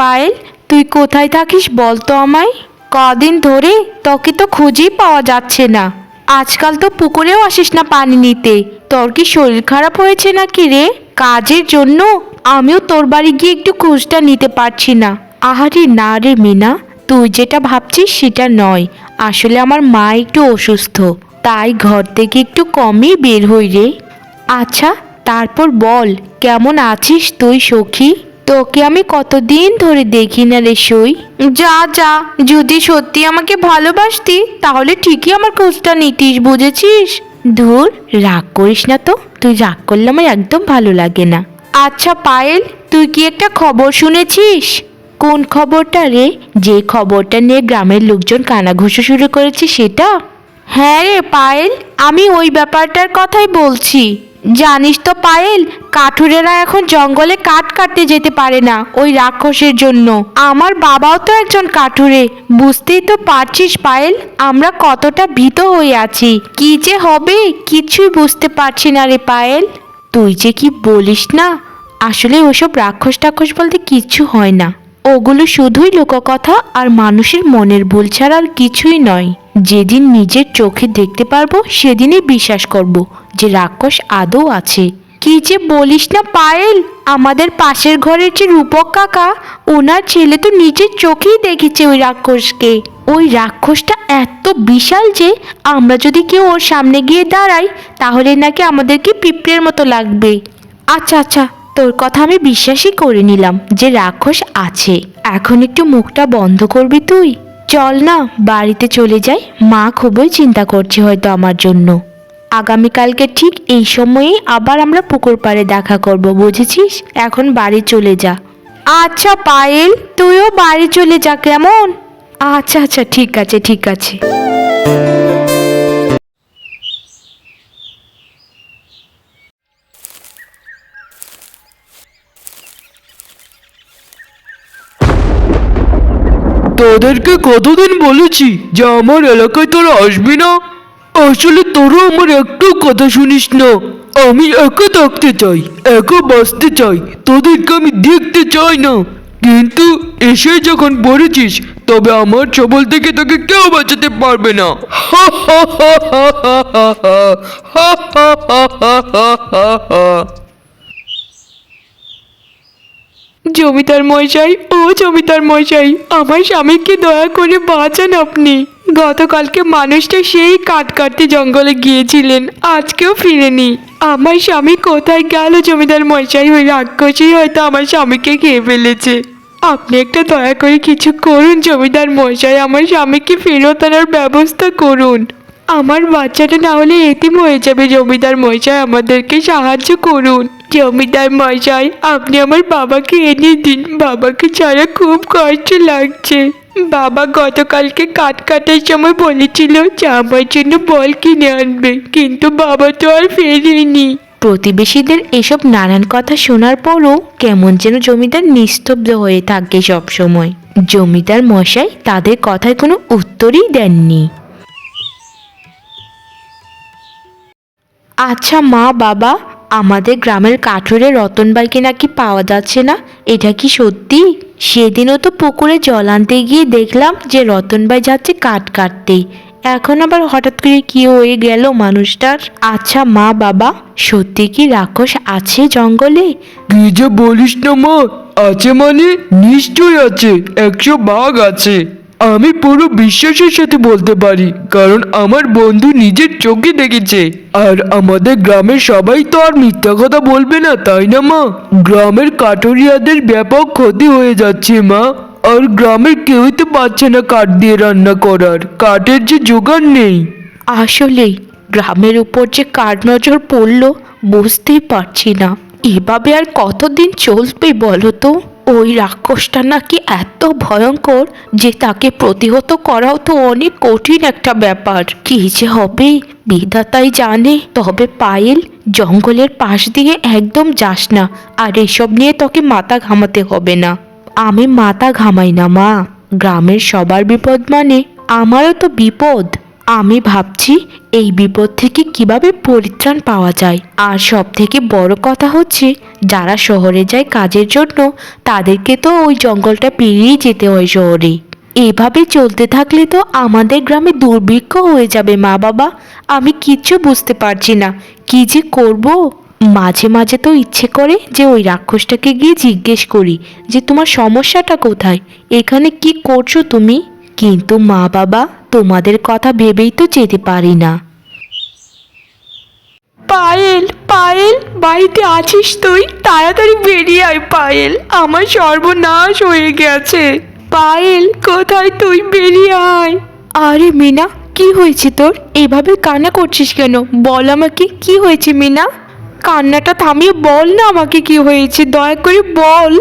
পায়েল, তুই কোথায় থাকিস বল তো আমায়? কদিন ধরে তোকে তো খুঁজেই পাওয়া যাচ্ছে না। আজকাল তো পুকুরেও আসিস না পানি নিতে। তোর কি শরীর খারাপ হয়েছে নাকি রে? কাজের জন্য আমিও তোর বাড়ি গিয়ে একটু খোঁজটা নিতে পারছি না। আহারে না রে মিনা, তুই যেটা ভাবছিস সেটা নয়। আসলে আমার মা একটু অসুস্থ, তাই ঘর থেকে একটু কমই বের হই রে। আচ্ছা তারপর বল, কেমন আছিস তুই সখী? তোকে আমি কতদিন ধরে দেখি না রে সই? যা যা যদি সত্যি আমাকে ভালোবাসতি তাহলে ঠিকই আমার খোঁজটা নিতিস বুঝেছিস? ধুর রাগ করিস না তো তুই রাগ করলে আমার একদম ভালো লাগে না। আচ্ছা পায়েল তুই কি একটা খবর শুনেছিস? কোন খবরটা রে? যে খবরটা নিয়ে গ্রামের লোকজন কানাঘুষো শুরু করেছে সেটা? হ্যাঁ রে পায়েল আমি ওই ব্যাপারটার কথাই বলছি। জানিস তো পায়েল, কাঠুরেরা এখন জঙ্গলে কাঠ কাটতে যেতে পারে না ওই রাক্ষসের জন্য। আমার বাবাও তো একজন কাঠুরে। বুঝতেই তো পারছিস পায়েল, আমরা কতটা ভীত হয়ে আছি। কি যে হবে, কিছুই বুঝতে পারছি না রে পায়েল। তুই যে কি বলিস না, আসলে ওসব রাক্ষস টাক্ষস বলতে কিচ্ছু হয় না। ওগুলো শুধুই লোককথা আর মানুষের মনের ভুল ছাড়া আর কিছুই নয়। যেদিন নিজের চোখে দেখতে পারব, সেদিনই বিশ্বাস করব যে রাক্ষস আদৌ আছে। কি যে বলিস না পায়েল! আমাদের পাশের ঘরের যে রূপক কাকা, ওনার ছেলে তো নিজের চোখেই দেখেছে ওই রাক্ষসকে। ওই রাক্ষসটা এত বিশাল যে, আমরা যদি কেউ ওর সামনে গিয়ে দাঁড়াই, তাহলে নাকি আমাদেরকে পিঁপড়ের মতো লাগবে। আচ্ছা আচ্ছা তোর কথা আমি বিশ্বাসই করে নিলাম যে রাক্ষস আছে। এখন একটু মুখটা বন্ধ করবি তুই? চল না বাড়িতে চলে যাই মা খুবই চিন্তা করছে হয়তো আমার জন্য। আগামীকালকে ঠিক এই সময়ে আবার আমরা পুকুর পাড়ে দেখা করব, বুঝেছিস? এখন বাড়ি চলে যা। আচ্ছা পায়েল, তুইও বাড়ি চলে যা কেমন? আচ্ছা আচ্ছা ঠিক আছে ঠিক আছে। তোদেরকে কতদিন বলেছি যে আমার এলাকায় তোরা আসবি না আসলে তোরা আমার একটু কথা শুনিস না আমি একা থাকতে চাই একা বাঁচতে চাই তোদেরকে আমি দেখতে চাই না কিন্তু এসে যখন পড়েছিস তবে আমার ছবল থেকে তোকে কেউ বাঁচাতে পারবে না হা হা হা হা হা হা হা হা হা হা হা হা হা জমিদার মশাই, ও জমিদার মশাই, আমার স্বামীকে দয়া করে বাঁচান আপনি। গতকালকে মানুষটা সেই কাঠ কাটতে জঙ্গলে গিয়েছিলেন, আজকেও ফিরেনি। আমার স্বামী কোথায় গেল জমিদার মশাই? ওই রাক্ষসী হয়তো আমার স্বামীকে খেয়ে ফেলেছে। আপনি একটা দয়া করে কিছু করুন জমিদার মশাই, আমার স্বামীকে ফেরত আনার ব্যবস্থা করুন। আমার বাচ্চাটা না হলে এতিম হয়ে যাবে, জমিদার মশাই, আমাদেরকে সাহায্য করুন। জমিদার মশাই আপনি আমার বাবাকে এনে দিন। বাবাকে ছাড়া খুব কষ্ট লাগছে। বাবা গতকালকে কাট কাটার সময় বলেছিল যে আমার জন্য বল কিনে আনবে, কিন্তু বাবা তো আর ফেরেনি। প্রতিবেশীদের এসব নানান কথা শোনার পরও কেমন যেন জমিদার নিস্তব্ধ হয়ে থাকে সব সময় জমিদার মশাই তাদের কথায় কোনো উত্তরই দেননি। আচ্ছা মা বাবা আমাদের গ্রামের কাঠুরে রতনবাইকে নাকি পাওয়া যাচ্ছে না? এটা কি সত্যি? সেদিনও তো পুকুরে জল আনতে গিয়ে দেখলাম যে রতনবাই যাচ্ছে কাঠ কাটতে। এখন আবার হঠাৎ করে কি হয়ে গেল মানুষটার? আচ্ছা মা বাবা, সত্যি কি রাক্ষস আছে জঙ্গলে? কি যে বলিস না মা, আছে মানে নিশ্চয় আছে, একশো বাঘ আছে। আমি পুরো বিশ্বাসের সাথে বলতে পারি, কারণ আমার বন্ধু নিজের চোখে দেখেছে। আর আমাদের গ্রামের সবাই তো আর মিথ্যা কথা বলবে না, তাই না মা? গ্রামের কাঠুরিয়াদের ব্যাপক ক্ষতি হয়ে যাচ্ছে মা। আর গ্রামের কেউই তো পাচ্ছে না কাঠ দিয়ে রান্না করার, কাঠের যে জোগাড় নেই। আসলেই গ্রামের উপর যে কার নজর পড়ল, বুঝতেই পারছি না। এভাবে আর কতদিন চলবে বলো তো? ওই রাক্ষসটা নাকি এত ভয়ঙ্কর যে তাকে প্রতিহত করাও তো অনেক কঠিন একটা ব্যাপার। কি যে হবে? বিধাতাই জানে। তবে পায়েল, জঙ্গলের পাশ দিয়ে একদম যাস না, আর এসব নিয়ে তোকে মাথা ঘামাতে হবে না। আমি মাথা ঘামাই না, মা। গ্রামের সবার বিপদ মানে আমারও তো বিপদ। আমি ভাবছি এই বিপদ থেকে কীভাবে পরিত্রাণ পাওয়া যায়। আর সব থেকে বড় কথা হচ্ছে, যারা শহরে যায় কাজের জন্য, তাদেরকে তো ওই জঙ্গলটা পেরিয়ে যেতে হয় শহরে। এভাবে চলতে থাকলে তো আমাদের গ্রামে দুর্ভিক্ষ হয়ে যাবে, মা বাবা। আমি কিচ্ছু বুঝতে পারছি না, কি যে করব? মাঝে মাঝে তো ইচ্ছে করে যে ওই রাক্ষসটাকে গিয়ে জিজ্ঞেস করি যে, তোমার সমস্যাটা কোথায়? এখানে কি করছ তুমি? কিন্তু মা বাবা তোমাদের কথা ভেবেই তো যেতে পারি না। পায়েল পায়েল বাড়িতে আছিস তুই? তাড়াতাড়ি বেরিয়ে আয় পায়েল। আমার সর্বনাশ হয়ে গেছে। পায়েল কোথায় তুই? বেরিয়ে আয়। আরে মিনা কি হয়েছে তোর? এভাবে কান্না করছিস কেন? বল আমাকে কি হয়েছে মিনা? কান্নাটা থামিয়ে বল না আমাকে কি হয়েছে। দয়া করে বল।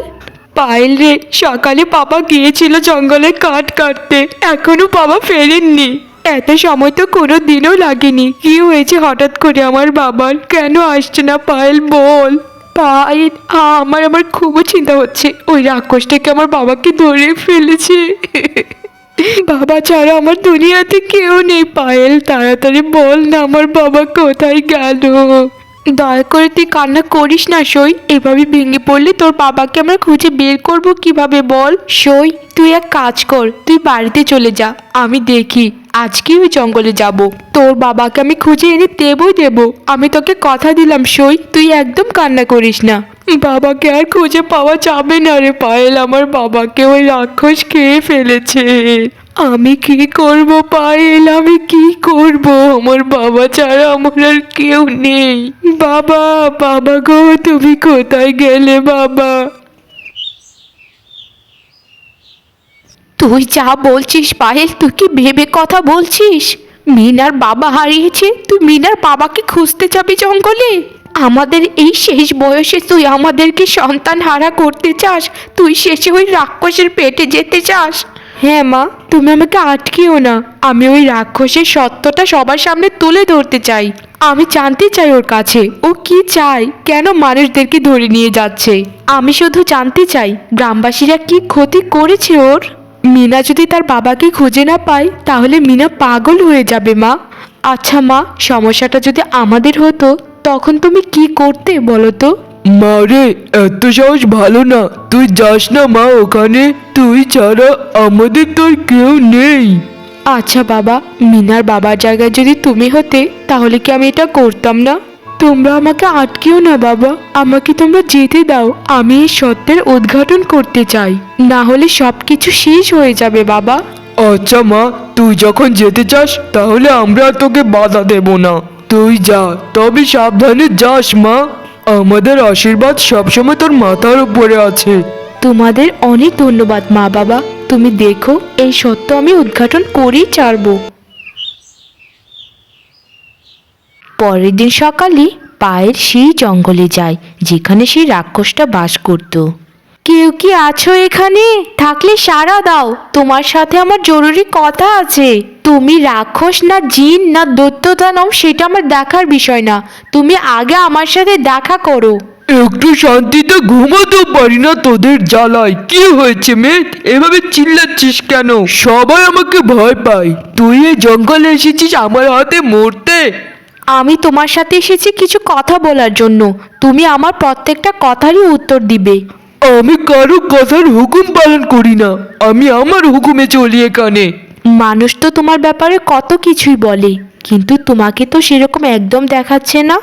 পায়েল রে সকালে বাবা গিয়েছিল জঙ্গলে কাঠ কাটতে। এখনও বাবা ফেরেননি। এত সময় তো কোনো দিনও লাগেনি। কি হয়েছে হঠাৎ করে আমার বাবার? কেন আসছে না পায়েল? বল। পায়েল, আমার আমার খুবই চিন্তা হচ্ছে। ওই রাক্ষসটাকে আমার বাবাকে ধরে ফেলেছে। বাবা ছাড়া আমার দুনিয়াতে কেউ নেই পায়েল। তাড়াতাড়ি বল না আমার বাবা কোথায় গেল? দয়া করে তুই কান্না করিস না, সই। এভাবে ভেঙে পড়লে তোর বাবাকে আমরা খুঁজে বের করব কীভাবে বল? সই, তুই এক কাজ কর, তুই বাড়িতে চলে যা। আমি দেখি আজকে ওই জঙ্গলে যাব। তোর বাবাকে আমি খুঁজে এনে দেবই দেব। আমি তোকে কথা দিলাম, সই। তুই একদম কান্না করিস না। বাবাকে আর খুঁজে পাওয়া যাবে না রে পায়েল। আমার বাবাকে ওই রাক্ষস খেয়ে ফেলেছে। আমি কি করব পায়েল? আমি কি করব? আমার বাবা ছাড়া আমার আর কেউ নেই। বাবা বাবা গো, তুমি কোথায় গেলে বাবা? তুই যা বলছিস পায়েল, তুই কি ভেবে কথা বলছিস? মিনার বাবা হারিয়েছে, তুই মিনার বাবাকে খুঁজতে যাবি জঙ্গলে? আমাদের এই শেষ বয়সে তুই আমাদেরকে সন্তান হারা করতে চাস? তুই শেষে ওই রাক্ষসের পেটে যেতে চাস? হ্যাঁ মা, তুমি আমাকে আটকিও না। আমি ওই রাক্ষসের সত্যটা সবার সামনে তুলে ধরতে চাই। আমি জানতে চাই ওর কাছে। ও কি চায়? কেন মানুষদেরকে ধরে নিয়ে যাচ্ছে? আমি শুধু জানতে চাই, গ্রামবাসীরা কি ক্ষতি করেছে ওর? মিনা যদি তার বাবাকে খুঁজে না পায়, তাহলে মিনা পাগল হয়ে যাবে মা। আচ্ছা মা, সমস্যাটা যদি আমাদের হতো তখন তুমি কি করতে বলো তো? মা রে এত সাহস ভালো না। তুই যাস না মা ওখানে। তুই ছাড়া আমাদের তোর কেউ নেই। আচ্ছা বাবা মিনার বাবার জায়গায় যদি তুমি হতে তাহলে কি আমি এটা করতাম না? তোমরা আমাকে আটকেও না বাবা। আমাকে তোমরা যেতে দাও। আমি এই সত্যের উদ্ঘাটন করতে চাই। না হলে সব কিছু শেষ হয়ে যাবে বাবা। আচ্ছা মা তুই যখন যেতে চাস তাহলে আমরা তোকে বাধা দেব না। তুই যা, তবে সাবধানে যাস, মা। আমাদের আশীর্বাদ সবসময় তোর মাথার উপরে আছে। তোমাদের অনেক ধন্যবাদ, মা বাবা। তুমি দেখো, এই সত্য আমি উদ্ঘাটন করেই ছাড়বো। পরের দিন সকালে পায়ের সেই জঙ্গলে যায় যেখানে সেই রাক্ষসটা বাস করত। কেউ কি আছো এখানে? থাকলে সারা দাও। তোমার সাথে আমার জরুরি কথা আছে। তুমি রাক্ষস না জিন না দৈত্য দানব সেটা আমার দেখার বিষয় না। তুমি আগে আমার সাথে দেখা করো। একটু শান্তিতে ঘুমাতে পারি না তোদের জ্বালায়। কি হয়েছে মেয়ে? এভাবে চিল্লাচ্ছিস কেন? সবাই আমাকে ভয় পায়। তুই এই জঙ্গলে এসেছিস আমার হাতে মরতে? আমি তোমার সাথে এসেছি কিছু কথা বলার জন্য। তুমি আমার প্রত্যেকটা কথারই উত্তর দিবে। আমি কারও কথার হুকুম পালন করি না। আমি আমার হুকুমে চলি এখানে। মানুষ তো তোমার ব্যাপারে কত কিছুই বলে, কিন্তু তোমাকে তো সেরকম একদম দেখাচ্ছে না।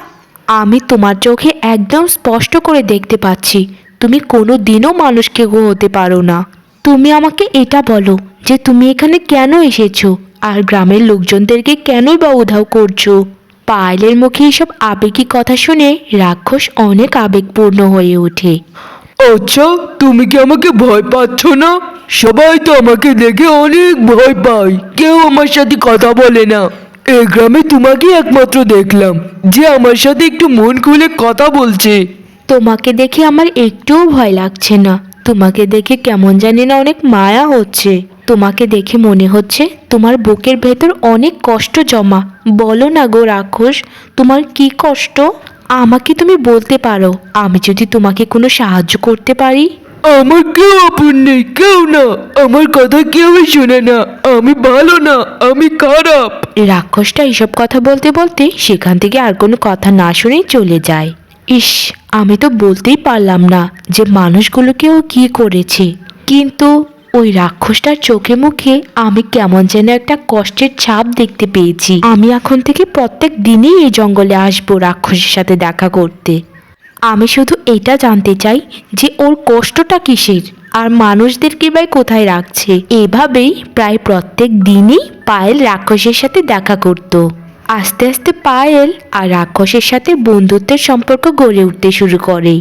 আমি তোমার চোখে একদম স্পষ্ট করে দেখতে পাচ্ছি, তুমি কোনো দিনও মানুষকে গো হতে পারো না। তুমি আমাকে এটা বলো যে তুমি এখানে কেন এসেছ, আর গ্রামের লোকজনদেরকে কেনই বা উধাও করছ? পায়েলের মুখে এসব আবেগী কথা শুনে রাক্ষস অনেক আবেগপূর্ণ হয়ে ওঠে। আচ্ছা তুমি কি আমাকে ভয় পাচ্ছ না? সবাই তো আমাকে দেখে অনেক ভয় পায়। কেউ আমার সাথে কথা বলে না। এই গ্রামে তোমাকে একমাত্র দেখলাম, যে আমার সাথে একটু মন খুলে কথা বলছে। তোমাকে দেখে আমার একটুও ভয় লাগছে না। তোমাকে দেখে কেমন জানি না অনেক মায়া হচ্ছে। তোমাকে দেখে মনে হচ্ছে তোমার বুকের ভেতর অনেক কষ্ট জমা। বলো না গো রাক্ষস, তোমার কি কষ্ট? আমাকে তুমি বলতে পারো আমি যদি তোমাকে কোনো সাহায্য করতে পারি? আমার কেউ আপন নেই কেউ না। আমার কথা কেউই শোনে না। আমি ভালো না আমি খারাপ। রাক্ষসটা এসব কথা বলতে বলতে সেখান থেকে আর কোনো কথা না শুনেই চলে যায়। ইস আমি তো বলতেই পারলাম না যে মানুষগুলোকেও কি করেছে। কিন্তু ওই রাক্ষসটার চোখে মুখে আমি কেমন যেন একটা কষ্টের ছাপ দেখতে পেয়েছি। আমি এখন থেকে প্রত্যেক দিনই এই জঙ্গলে আসব রাক্ষসের সাথে দেখা করতে। আমি শুধু এটা জানতে চাই যে ওর কষ্টটা কিসের? আর মানুষদেরকে বাই কোথায় রাখছে? এভাবেই প্রায় প্রত্যেক দিনই পায়েল রাক্ষসের সাথে দেখা করত। আস্তে আস্তে পায়েল আর রাক্ষসের সাথে বন্ধুত্বের সম্পর্ক গড়ে উঠতে শুরু করে।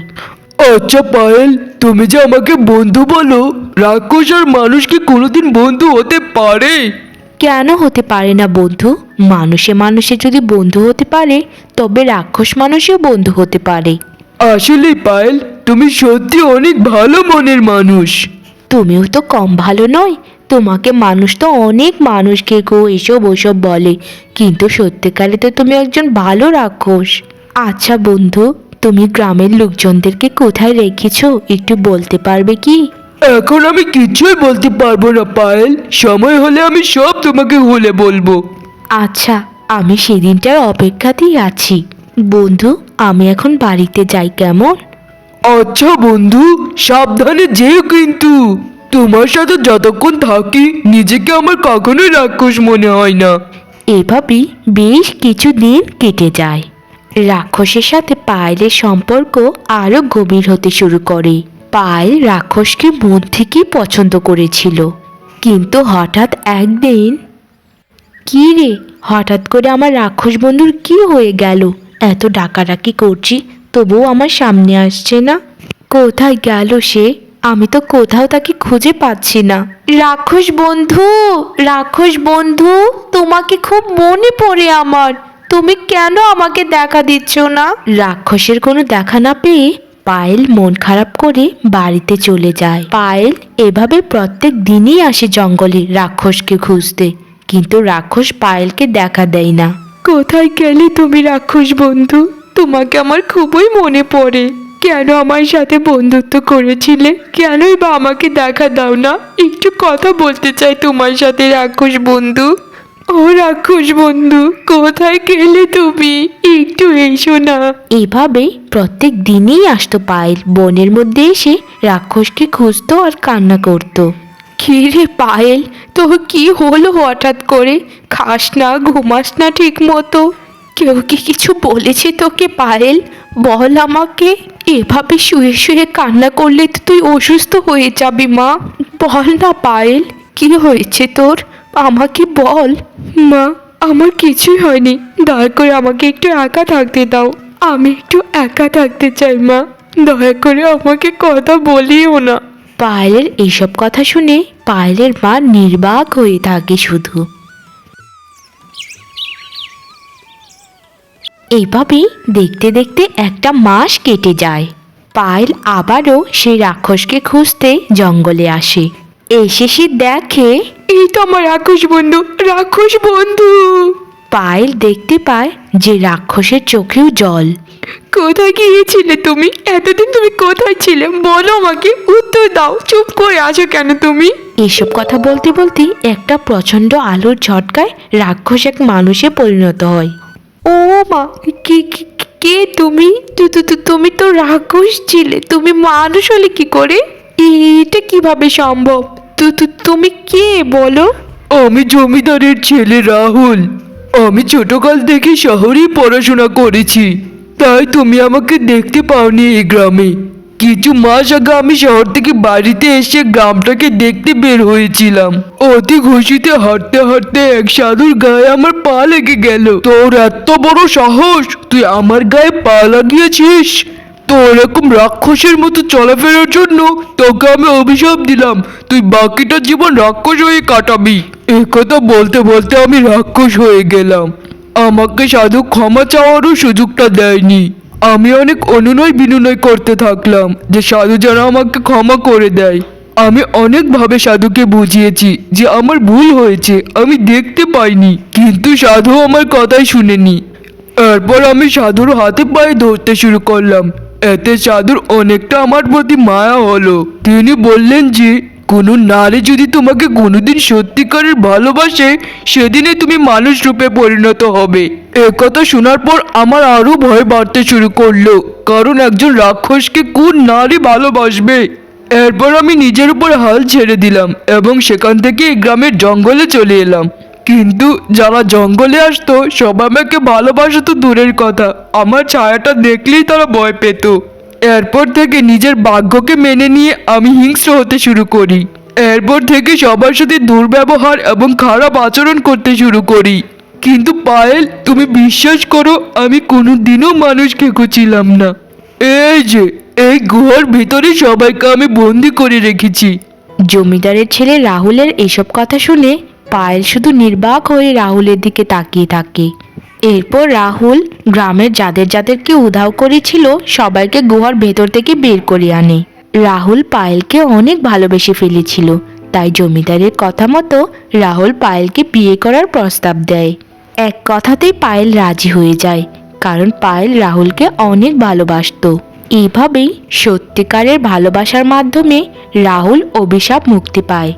আচ্ছা পায়েল তুমি যে আমাকে বন্ধু বলো রাক্ষস আর মানুষ কি কোনোদিন বন্ধু হতে পারে? কেন হতে পারে না বন্ধু? মানুষে মানুষে যদি বন্ধু হতে পারে তবে রাক্ষস মানুষেও বন্ধু হতে পারে। আসলে পায়েল তুমি সত্যি অনেক ভালো মনের মানুষ। তুমিও তো কম ভালো নয় তোমাকে মানুষ তো অনেক মানুষকে গো এসব ওসব বলে। কিন্তু সত্যিকারে তো তুমি একজন ভালো রাক্ষস। আচ্ছা বন্ধু তুমি গ্রামের লোকজনদেরকে কোথায় রেখেছো? একটু বলতে পারবে কি? এখন আমি কিছুই বলতে পারব না পায়েল। সময় হলে আমি সব তোমাকে হলে বলব। আচ্ছা আমি সেদিনটার অপেক্ষাতেই আছি। বন্ধু আমি এখন বাড়িতে যাই কেমন? আচ্ছা বন্ধু সাবধানে যেও কিন্তু। তোমার সাথে যতক্ষণ থাকি নিজেকে আমার কখনোই রাক্ষস মনে হয় না। এভাবেই বেশ কিছু দিন কেটে যায়। রাক্ষসের সাথে পায়েলের সম্পর্ক আরও গভীর হতে শুরু করে। পায়েল রাক্ষসকে মন থেকেই পছন্দ করেছিল। কিন্তু হঠাৎ একদিন, কি রে, হঠাৎ করে আমার রাক্ষস বন্ধুর কি হয়ে গেল? এত ডাকাডাকি করছি, তবুও আমার সামনে আসছে না। কোথায় গেল সে? আমি তো কোথাও তাকে খুঁজে পাচ্ছি না। রাক্ষস বন্ধু রাক্ষস বন্ধু, তোমাকে খুব মনে পড়ে আমার। তুমি কেন আমাকে দেখা দিচ্ছ না? রাক্ষসের কোনো দেখা না পেয়ে পায়েল মন খারাপ করে বাড়িতে চলে যায়। পায়েল এভাবে প্রত্যেক দিনই আসে জঙ্গলে রাক্ষসকে খুঁজতে। কিন্তু রাক্ষস পায়েলকে দেখা দেয় না। কোথায় গেলে তুমি রাক্ষস বন্ধু? তোমাকে আমার খুবই মনে পড়ে। কেন আমার সাথে বন্ধুত্ব করেছিলে? কেনই বা আমাকে দেখা দাও না? একটু কথা বলতে চাই তোমার সাথে রাক্ষস বন্ধু। ও রাক্ষস বন্ধু কোথায় গেলে তুমি? একটু এসো না। এভাবে প্রত্যেক দিনই আসতো পায়েল। বনের মধ্যে এসে রাক্ষসকে খুঁজতো আর কান্না করতো। রে পায়েল তোর কি হলো হঠাৎ করে? খাস না ঘুমাস না ঠিক মতো কেউ কি কিছু বলেছে তোকে পায়েল? বল আমাকে। এভাবে শুয়ে শুয়ে কান্না করলে তো তুই অসুস্থ হয়ে যাবি মা। বল না পায়েল কি হয়েছে তোর? আমাকে বল। মা, আমার কিছুই হয়নি। দয়া করে আমাকে একটু একা থাকতে দাও। আমি একটু একা থাকতে চাই, মা। দয়া করে আমাকে কথা বলিও না। পায়েলের এইসব কথা শুনে পায়েলের মা নির্বাক হয়ে থাকে শুধু। এইভাবেই দেখতে দেখতে একটা মাস কেটে যায়। পায়েল আবারও সেই রাক্ষসকে খুঁজতে জঙ্গলে আসে। এসে সে দেখে এই তো আমার রাক্ষস বন্ধু রাক্ষস বন্ধু। পায়েল দেখতে পায় যে রাক্ষসের চোখেও জল। কোথায় গিয়েছিলে তুমি? এতদিন তুমি কোথায় ছিলে? বলো আমাকে উত্তর দাও চুপ করে আছো কেন তুমি? এসব কথা বলতে বলতে একটা প্রচণ্ড আলোর ঝটকায় রাক্ষস এক মানুষে পরিণত হয়। ও মা কে কে- তুমি? তুমি তো রাক্ষস ছিলে তুমি মানুষ হলে কি করে? এটা কীভাবে সম্ভব? তু- তুমি কে বলো? আমি জমিদারের ছেলে রাহুল। আমি ছোটকাল থেকে শহরেই পড়াশোনা করেছি। তাই তুমি আমাকে দেখতে পাওনি এই গ্রামে। কিছু মাস আগে আমি শহর থেকে বাড়িতে এসে গ্রামটাকে দেখতে বের হয়েছিলাম। অতি খুশিতে হাঁটতে হাঁটতে এক সাধুর গায়ে আমার পা লেগে গেল। তোর এত বড় সাহস, তুই আমার গায়ে পা লাগিয়েছিস? তো এরকম রাক্ষসের মতো চলাফেরার জন্য তোকে আমি অভিশাপ দিলাম। তুই বাকিটা জীবন রাক্ষস হয়ে কাটাবি। এ কথা বলতে বলতে আমি রাক্ষস হয়ে গেলাম। আমাকে সাধু ক্ষমা চাওয়ারও সুযোগটা দেয়নি। আমি অনেক অনুনয় বিনুনয় করতে থাকলাম যে সাধু যেন আমাকে ক্ষমা করে দেয়। আমি অনেকভাবে সাধুকে বুঝিয়েছি যে আমার ভুল হয়েছে, আমি দেখতে পাইনি, কিন্তু সাধু আমার কথাই শুনেনি। এরপর আমি সাধুর হাতে পায়ে ধরতে শুরু করলাম। এতে সাধুর অনেকটা আমার প্রতি মায়া হলো। তিনি বললেন যে, কোনো নারী যদি তোমাকে কোনোদিন সত্যিকারের ভালোবাসে, সেদিনে তুমি মানুষ রূপে পরিণত হবে। একথা শোনার পর আমার আরও ভয় বাড়তে শুরু করল, কারণ একজন রাক্ষসকে কোন নারী ভালোবাসবে? এরপর আমি নিজের উপর হাল ছেড়ে দিলাম এবং সেখান থেকে গ্রামের জঙ্গলে চলে এলাম। কিন্তু যারা জঙ্গলে আসতো, সবাই আমাকে ভালোবাসা তো দূরের কথা। আমার ছায়াটা দেখলেই তারা ভয় পেত। এরপর থেকে নিজের ভাগ্যকে মেনে নিয়ে আমি হিংস্র হতে শুরু করি। এরপর থেকে সবার সাথে দুর্ব্যবহার এবং খারাপ আচরণ করতে শুরু করি। কিন্তু পায়েল, তুমি বিশ্বাস করো, আমি কোনোদিনও মানুষকে খুঁজিলাম না। এই যে, এই গুহার ভিতরে সবাইকে আমি বন্দি করে রেখেছি। জমিদারের ছেলে রাহুলের এসব কথা শুনে পায়েল শুধু নির্বাক হয়ে রাহুলের দিকে তাকিয়ে থাকে। এরপর রাহুল গ্রামের যাদের যাদেরকে উধাও করেছিল সবাইকে গুহার ভেতর থেকে বের করে আনে। রাহুল পায়েলকে অনেক ভালোবেসে ফেলেছিল, তাই জমিদারের কথা মতো রাহুল পায়েলকে বিয়ে করার প্রস্তাব দেয়। এক কথাতেই পায়েল রাজি হয়ে যায়, কারণ পায়েল রাহুলকে অনেক ভালোবাসতো। এইভাবেই সত্যিকারের ভালোবাসার মাধ্যমে রাহুল অভিশাপ মুক্তি পায়।